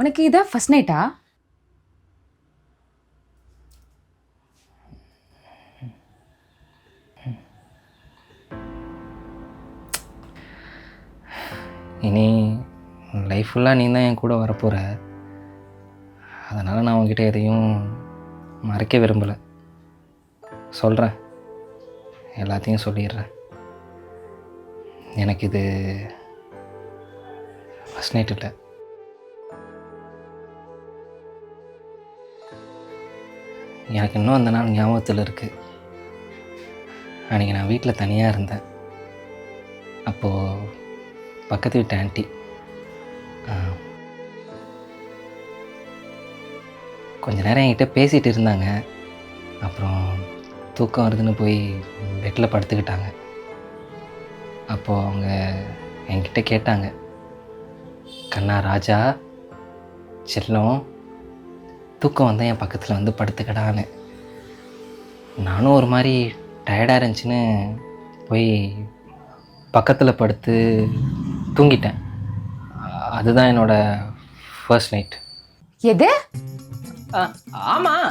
உனக்கு இதான் ஃபர்ஸ்ட் நைட்டா இனி லைஃப் ஃபுல்லாக நீ தான் என் கூட வரப்போகிற அதனால் நான் உங்ககிட்ட எதையும் மறைக்க விரும்பலை. சொல்கிறேன் எல்லாத்தையும் சொல்லிடுறேன். எனக்கு இது ஃபஸ்ட் நைட் இல்லை. எனக்கு இன்னும் அந்த நாள் ஞாபகத்தில் இருக்குது அன்றைக்கி நான் வீட்டில் தனியாக இருந்தேன். அப்போது பக்கத்து வீட்டு ஆண்டி கொஞ்ச நேரம் என்கிட்ட பேசிகிட்டு இருந்தாங்க. அப்புறம் தூக்கம் வருதுன்னு போய் பெட்டில் படுத்துக்கிட்டாங்க. அப்போது அவங்க என்கிட்ட கேட்டாங்க கண்ணா ராஜா செல்லம் தூக்கம் வந்தால் என் பக்கத்தில் வந்து படுத்துக்கடான்னு. நானும் ஒரு மாதிரி டயர்டாக இருந்துச்சுன்னு போய் பக்கத்தில் படுத்து தூங்கிட்டேன். அதுதான் என்னோட ஃபர்ஸ்ட் நைட் எது? ஆமாம்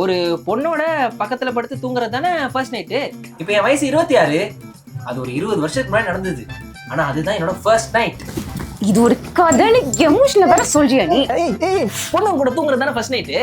ஒரு பொண்ணோட பக்கத்தில் படுத்து தூங்குறது தானே ஃபர்ஸ்ட் நைட்டு இப்போ என் வயசு இருபத்தி ஆறு. அது ஒரு இருபது வருஷத்துக்கு முன்னாடி நடந்தது. ஆனால் அதுதான் என்னோட ஃபர்ஸ்ட் நைட் இது ஒரு கதைன்னு எமோஷனல் வேற சொல்றியா நீ? பொண்ணு கூட தூங்குறது தானே ஃபர்ஸ்ட் நைட்டு